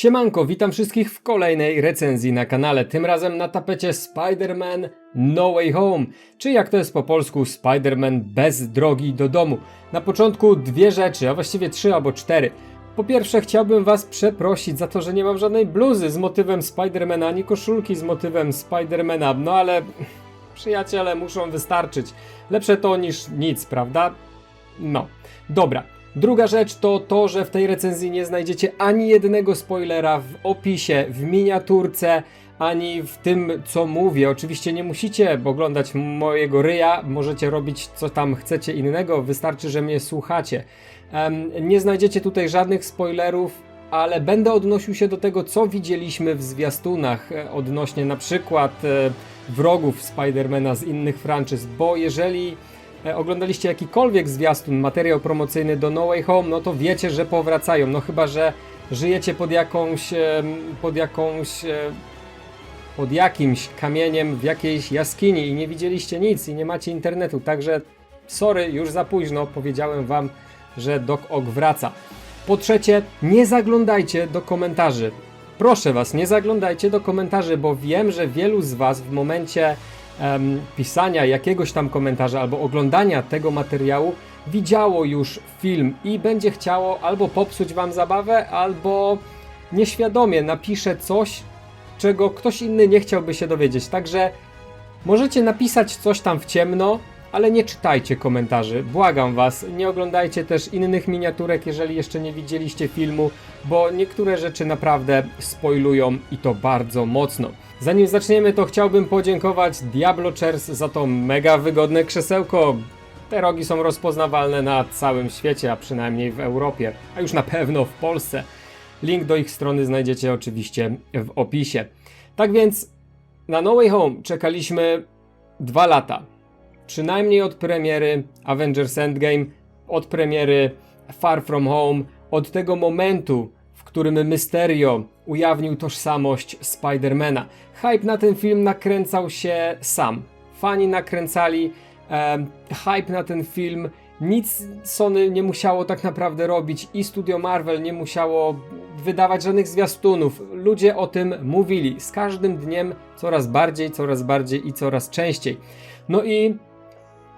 Siemanko, witam wszystkich w kolejnej recenzji na kanale. Tym razem na tapecie Spider-Man No Way Home, czy jak to jest po polsku Spider-Man bez drogi do domu. Na początku dwie rzeczy, a właściwie trzy albo cztery. Po pierwsze chciałbym was przeprosić za to, że nie mam żadnej bluzy z motywem Spidermana, ani koszulki z motywem Spidermana, no ale przyjaciele muszą wystarczyć. Lepsze to niż nic, prawda? No, dobra. Druga rzecz to to, że w tej recenzji nie znajdziecie ani jednego spoilera w opisie, w miniaturce, ani w tym, co mówię. Oczywiście nie musicie oglądać mojego ryja, możecie robić co tam chcecie innego, wystarczy, że mnie słuchacie. Nie znajdziecie tutaj żadnych spoilerów, ale będę odnosił się do tego, co widzieliśmy w zwiastunach e, odnośnie na przykład e, wrogów Spidermana z innych franczyz, bo jeżeli oglądaliście jakikolwiek zwiastun, materiał promocyjny do No Way Home, no to wiecie, że powracają. No chyba, że żyjecie pod jakąś, pod jakąś, e, pod jakimś kamieniem w jakiejś jaskini i nie widzieliście nic i nie macie internetu, także sorry, już za późno, powiedziałem wam, że Doc Ock wraca. Po trzecie, nie zaglądajcie do komentarzy. Proszę was, nie zaglądajcie do komentarzy, bo wiem, że wielu z was w momencie pisania jakiegoś tam komentarza albo oglądania tego materiału widziało już film i będzie chciało albo popsuć wam zabawę, albo nieświadomie napisze coś, czego ktoś inny nie chciałby się dowiedzieć. Także możecie napisać coś tam w ciemno, ale nie czytajcie komentarzy. Błagam was, nie oglądajcie też innych miniaturek, jeżeli jeszcze nie widzieliście filmu, bo niektóre rzeczy naprawdę spoilują i to bardzo mocno. Zanim zaczniemy, to chciałbym podziękować Diablo Chairs za to mega wygodne krzesełko. Te rogi są rozpoznawalne na całym świecie, a przynajmniej w Europie, a już na pewno w Polsce. Link do ich strony znajdziecie oczywiście w opisie. Tak więc na No Way Home czekaliśmy dwa lata. Przynajmniej od premiery Avengers Endgame, od premiery Far From Home, od tego momentu, w którym Mysterio ujawnił tożsamość Spidermana. Hype na ten film nakręcał się sam. Fani nakręcali em, hype na ten film. Nic Sony nie musiało tak naprawdę robić i studio Marvel nie musiało wydawać żadnych zwiastunów. Ludzie o tym mówili. Z każdym dniem coraz bardziej, coraz bardziej i coraz częściej. No i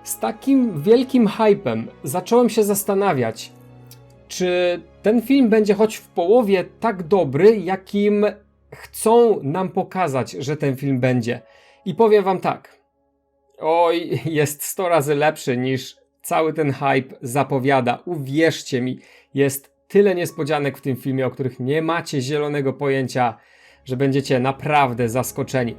z takim wielkim hypem zacząłem się zastanawiać, czy ten film będzie choć w połowie tak dobry, jakim chcą nam pokazać, że ten film będzie. I powiem wam tak. Oj, jest 100 razy lepszy niż cały ten hype zapowiada. Uwierzcie mi, jest tyle niespodzianek w tym filmie, o których nie macie zielonego pojęcia, że będziecie naprawdę zaskoczeni.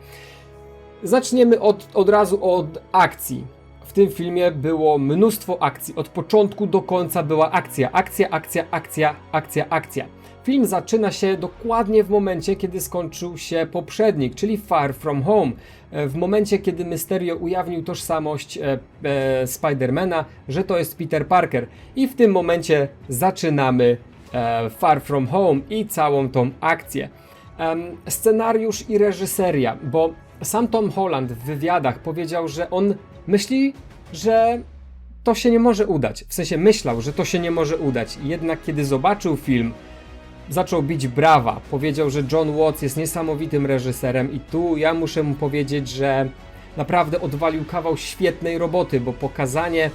Zaczniemy od, od razu od akcji. W tym filmie było mnóstwo akcji. Od początku do końca była akcja, akcja, akcja, akcja, akcja, akcja. Film zaczyna się dokładnie w momencie, kiedy skończył się poprzednik, czyli Far From Home. E, W momencie, kiedy Mysterio ujawnił tożsamość e, e, Spidermana, że to jest Peter Parker. I w tym momencie zaczynamy e, Far From Home i całą tą akcję. Em, scenariusz i reżyseria, bo sam Tom Holland w wywiadach powiedział, że on myśli, że to się nie może udać. W sensie myślał, że to się nie może udać. Jednak kiedy zobaczył film, zaczął bić brawa. Powiedział, że John Watts jest niesamowitym reżyserem i tu ja muszę mu powiedzieć, że naprawdę odwalił kawał świetnej roboty, bo pokazanie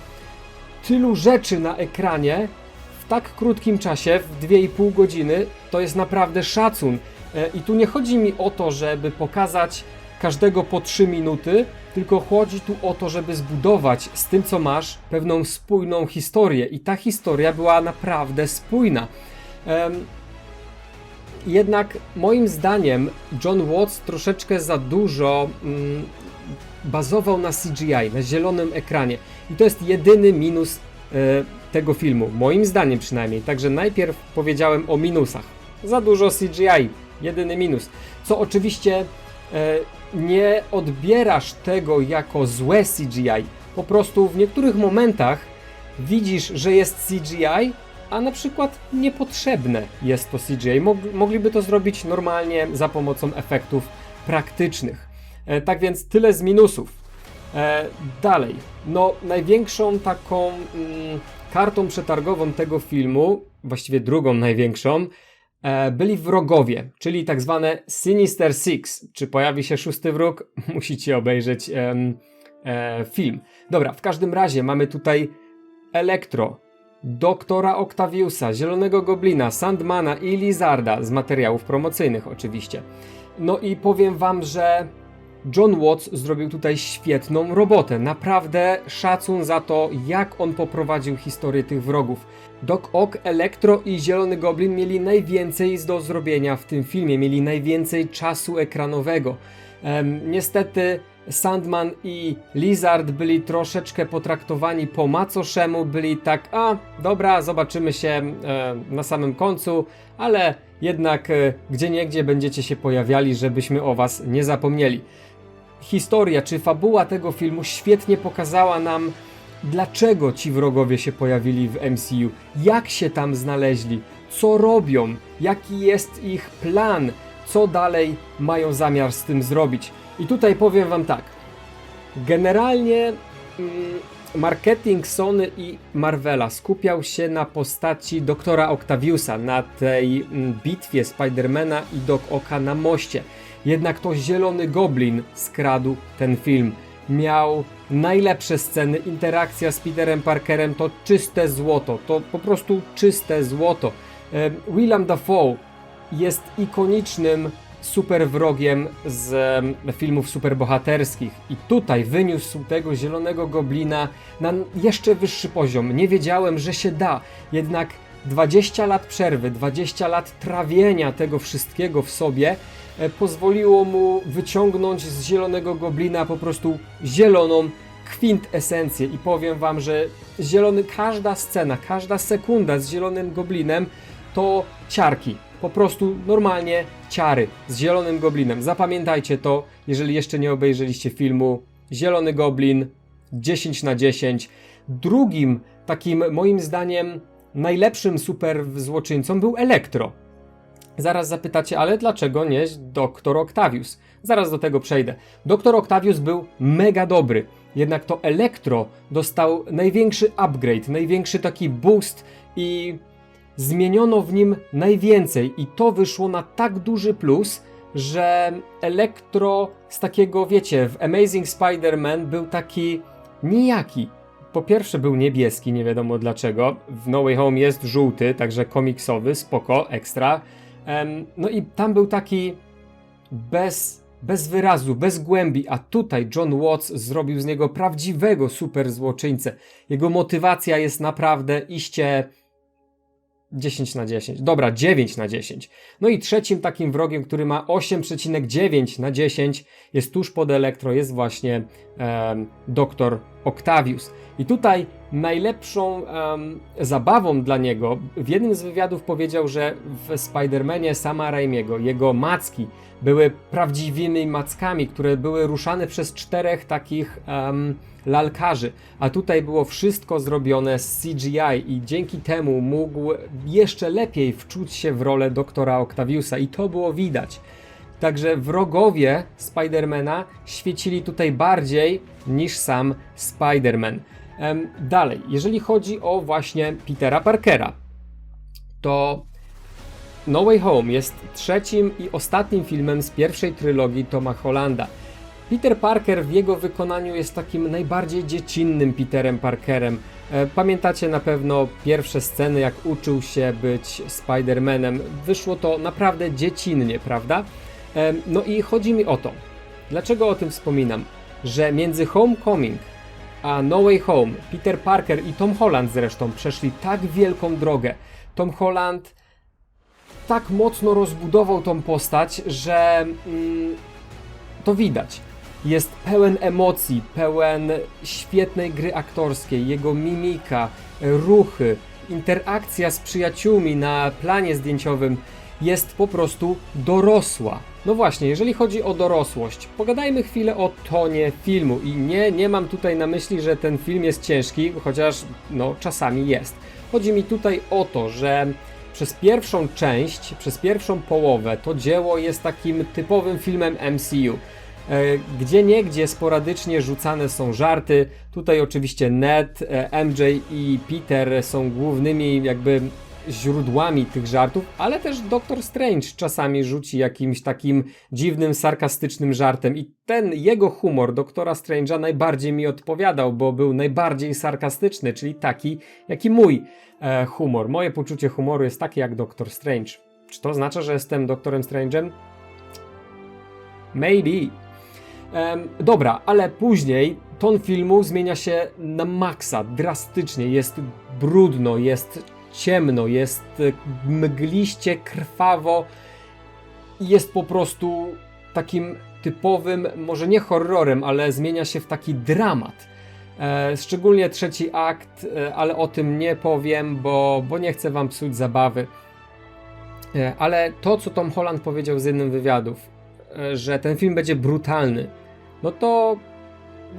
tylu rzeczy na ekranie w tak krótkim czasie, w 2,5 godziny, to jest naprawdę szacun. E, I tu nie chodzi mi o to, żeby pokazać każdego po 3 minuty, tylko chodzi tu o to, żeby zbudować z tym, co masz, pewną spójną historię. I ta historia była naprawdę spójna. Em, jednak moim zdaniem John Watts troszeczkę za dużo mm, bazował na CGI, na zielonym ekranie. I to jest jedyny minus e, tego filmu, moim zdaniem przynajmniej. Także najpierw powiedziałem o minusach. Za dużo CGI, jedyny minus. Co oczywiście nie odbierasz tego jako złe CGI. Po prostu w niektórych momentach widzisz, że jest CGI, a na przykład niepotrzebne jest to CGI. Mog- mogliby to zrobić normalnie za pomocą efektów praktycznych. E, tak więc tyle z minusów. E, dalej, no największą taką mm, kartą przetargową tego filmu, właściwie drugą największą, e, byli wrogowie, czyli tak zwane Sinister Six. Czy pojawi się szósty wróg? Musicie obejrzeć e, film. Dobra, w każdym razie mamy tutaj Elektro, Doktora Octaviusa, Zielonego Goblina, Sandmana i Lizarda z materiałów promocyjnych oczywiście. No i powiem wam, że John Watts zrobił tutaj świetną robotę. Naprawdę szacun za to, jak on poprowadził historię tych wrogów. Doc Ock, Elektro i Zielony Goblin mieli najwięcej do zrobienia w tym filmie, mieli najwięcej czasu ekranowego. Em, niestety Sandman i Lizard byli troszeczkę potraktowani po macoszemu, byli tak, a dobra, zobaczymy się e, na samym końcu, ale jednak e, gdzie niegdzie będziecie się pojawiali, żebyśmy o was nie zapomnieli. Historia czy fabuła tego filmu świetnie pokazała nam, dlaczego ci wrogowie się pojawili w MCU, jak się tam znaleźli, co robią, jaki jest ich plan, co dalej mają zamiar z tym zrobić. I tutaj powiem Wam tak. Generalnie mm, marketing Sony i Marvela skupiał się na postaci doktora Octaviusa, na tej mm, bitwie Spidermana i Doc Oka na moście. Jednak to Zielony Goblin skradł ten film. Miał najlepsze sceny, interakcja z Peterem Parkerem to czyste złoto, to po prostu czyste złoto. William Dafoe jest ikonicznym super wrogiem z filmów superbohaterskich i tutaj wyniósł tego zielonego goblina na jeszcze wyższy poziom. Nie wiedziałem, że się da, jednak 20 lat przerwy, 20 lat trawienia tego wszystkiego w sobie pozwoliło mu wyciągnąć z zielonego goblina po prostu zieloną kwintesencję i powiem wam, że zielony, każda scena, każda sekunda z zielonym goblinem to ciarki. Po prostu normalnie ciary z Zielonym Goblinem. Zapamiętajcie to, jeżeli jeszcze nie obejrzeliście filmu. Zielony Goblin 10 na 10. Drugim takim moim zdaniem najlepszym super złoczyńcą był Elektro. Zaraz zapytacie, ale dlaczego nie Doktor Octavius? Zaraz do tego przejdę. Doktor Octavius był mega dobry, jednak to Elektro dostał największy upgrade, największy taki boost i zmieniono w nim najwięcej i to wyszło na tak duży plus, że Elektro z takiego, wiecie, w Amazing Spider-Man był taki nijaki. Po pierwsze był niebieski, nie wiadomo dlaczego. W No Way Home jest żółty, także komiksowy, spoko, ekstra. No i tam był taki bez, bez wyrazu, bez głębi, a tutaj John Watts zrobił z niego prawdziwego super złoczyńcę. Jego motywacja jest naprawdę iście 10 na 10. Dobra, 9 na 10. No i trzecim takim wrogiem, który ma 8,9 na 10 jest tuż pod Elektro, jest właśnie em, Dr. Octavius. I tutaj najlepszą em, zabawą dla niego, w jednym z wywiadów powiedział, że w Spider-Manie sama Raimiego, jego macki były prawdziwymi mackami, które były ruszane przez czterech takich em, lalkarzy, a tutaj było wszystko zrobione z CGI i dzięki temu mógł jeszcze lepiej wczuć się w rolę doktora Octaviusa i to było widać. Także wrogowie Spidermana świecili tutaj bardziej niż sam Spiderman. Dalej, jeżeli chodzi o właśnie Petera Parkera, to No Way Home jest trzecim i ostatnim filmem z pierwszej trylogii Toma Hollanda. Peter Parker w jego wykonaniu jest takim najbardziej dziecinnym Peterem Parkerem. E, Pamiętacie na pewno pierwsze sceny, jak uczył się być Spider-Manem. Wyszło to naprawdę dziecinnie, prawda? No i chodzi mi o to, dlaczego o tym wspominam, że między Homecoming a No Way Home Peter Parker i Tom Holland zresztą przeszli tak wielką drogę. Tom Holland tak mocno rozbudował tą postać, że mm, to widać. Jest pełen emocji, pełen świetnej gry aktorskiej, jego mimika, ruchy, interakcja z przyjaciółmi na planie zdjęciowym jest po prostu dorosła. No właśnie, jeżeli chodzi o dorosłość, pogadajmy chwilę o tonie filmu i nie, nie mam tutaj na myśli, że ten film jest ciężki, chociaż no czasami jest. Chodzi mi tutaj o to, że przez pierwszą część, przez pierwszą połowę to dzieło jest takim typowym filmem MCU. E, Gdzie niegdzie sporadycznie rzucane są żarty. Tutaj oczywiście Ned, e, MJ i Peter są głównymi jakby źródłami tych żartów, ale też Doctor Strange czasami rzuci jakimś takim dziwnym, sarkastycznym żartem i ten jego humor Doktora Strange'a najbardziej mi odpowiadał, bo był najbardziej sarkastyczny, czyli taki, jaki mój e, humor. Moje poczucie humoru jest takie jak Doctor Strange. Czy to oznacza, że jestem Doktorem Strange'em? Maybe. Em, dobra, ale później ton filmu zmienia się na maksa, drastycznie. Jest brudno, jest ciemno, jest e, mgliście, krwawo. Jest po prostu takim typowym, może nie horrorem, ale zmienia się w taki dramat. E, szczególnie trzeci akt, e, ale o tym nie powiem, bo, bo nie chcę wam psuć zabawy. Ale to, co Tom Holland powiedział z jednym wywiadów, że ten film będzie brutalny, no to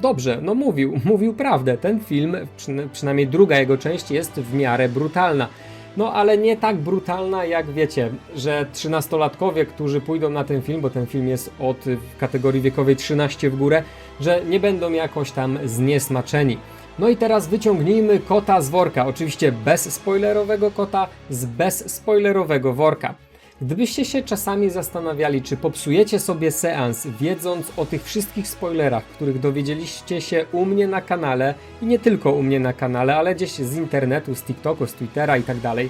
dobrze, no mówił, mówił prawdę. Ten film, przyna- przynajmniej druga jego część, jest w miarę brutalna. No ale nie tak brutalna, jak wiecie, że trzynastolatkowie, którzy pójdą na ten film, bo ten film jest od kategorii wiekowej 13 w górę, że nie będą jakoś tam zniesmaczeni. No i teraz wyciągnijmy kota z worka. Oczywiście bez spoilerowego kota, z bez spoilerowego worka. Gdybyście się czasami zastanawiali, czy popsujecie sobie seans, wiedząc o tych wszystkich spoilerach, których dowiedzieliście się u mnie na kanale i nie tylko u mnie na kanale, ale gdzieś z internetu, z TikToku, z Twittera i tak dalej,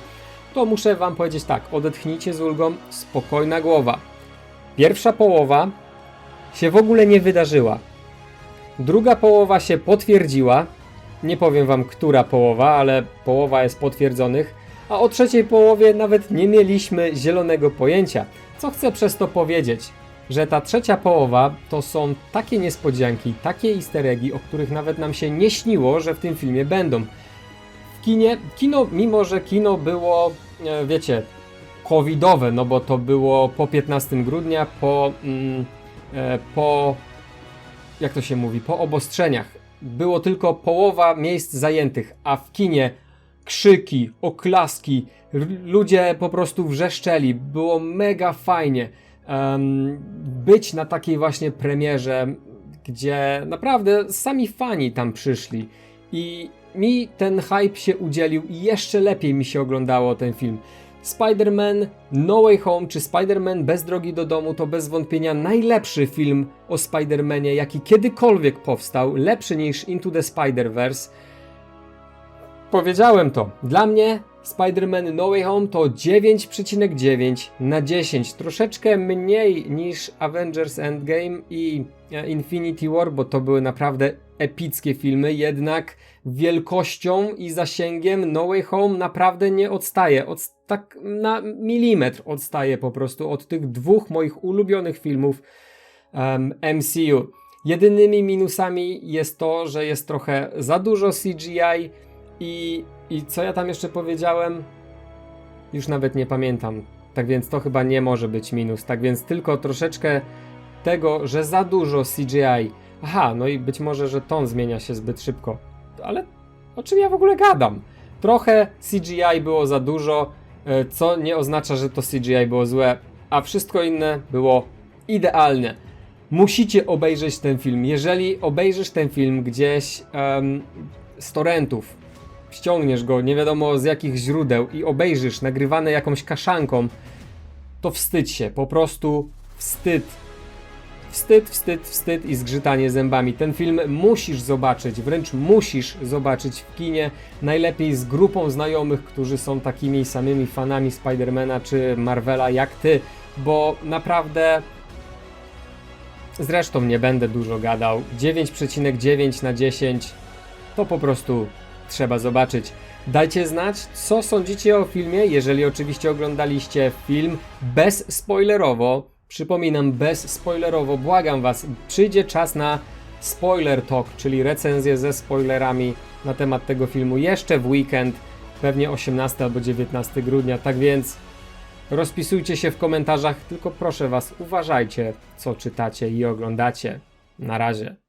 to muszę Wam powiedzieć tak: odetchnijcie z ulgą, spokojna głowa. Pierwsza połowa się w ogóle nie wydarzyła. Druga połowa się potwierdziła. Nie powiem Wam, która połowa, ale połowa jest potwierdzonych a o trzeciej połowie nawet nie mieliśmy zielonego pojęcia. Co chcę przez to powiedzieć? Że ta trzecia połowa to są takie niespodzianki, takie easter eggi, o których nawet nam się nie śniło, że w tym filmie będą. W kinie, kino, mimo że kino było, e, wiecie, covidowe, no bo to było po 15 grudnia, po, mm, e, po jak to się mówi, po obostrzeniach. Było tylko połowa miejsc zajętych, a w kinie krzyki, oklaski, ludzie po prostu wrzeszczeli. Było mega fajnie em, być na takiej właśnie premierze, gdzie naprawdę sami fani tam przyszli. I mi ten hype się udzielił i jeszcze lepiej mi się oglądało ten film. Spider-Man No Way Home czy Spider-Man Bez Drogi do Domu to bez wątpienia najlepszy film o Spider-Manie, jaki kiedykolwiek powstał, lepszy niż Into the Spider-Verse. Powiedziałem to. Dla mnie Spider-Man No Way Home to 9,9 na 10. Troszeczkę mniej niż Avengers Endgame i e, Infinity War, bo to były naprawdę epickie filmy, jednak wielkością i zasięgiem No Way Home naprawdę nie odstaje. Od, tak na milimetr odstaje po prostu od tych dwóch moich ulubionych filmów em, MCU. Jedynymi minusami jest to, że jest trochę za dużo CGI i, i co ja tam jeszcze powiedziałem? Już nawet nie pamiętam. Tak więc to chyba nie może być minus. Tak więc tylko troszeczkę tego, że za dużo CGI. Aha, no i być może, że ton zmienia się zbyt szybko. Ale o czym ja w ogóle gadam? Trochę CGI było za dużo, e, co nie oznacza, że to CGI było złe, a wszystko inne było idealne. Musicie obejrzeć ten film. Jeżeli obejrzysz ten film gdzieś em, z torrentów, ściągniesz go nie wiadomo z jakich źródeł i obejrzysz nagrywane jakąś kaszanką, to wstydź się, po prostu wstyd. Wstyd, wstyd, wstyd i zgrzytanie zębami. Ten film musisz zobaczyć, wręcz musisz zobaczyć w kinie, najlepiej z grupą znajomych, którzy są takimi samymi fanami Spidermana czy Marvela jak ty, bo naprawdę zresztą nie będę dużo gadał. 9,9 na 10 to po prostu trzeba zobaczyć. Dajcie znać, co sądzicie o filmie, jeżeli oczywiście oglądaliście film bez spoilerowo. Przypominam, bez spoilerowo, błagam was, przyjdzie czas na spoiler talk, czyli recenzję ze spoilerami na temat tego filmu jeszcze w weekend, pewnie 18 albo 19 grudnia, tak więc rozpisujcie się w komentarzach, tylko proszę was, uważajcie, co czytacie i oglądacie. Na razie.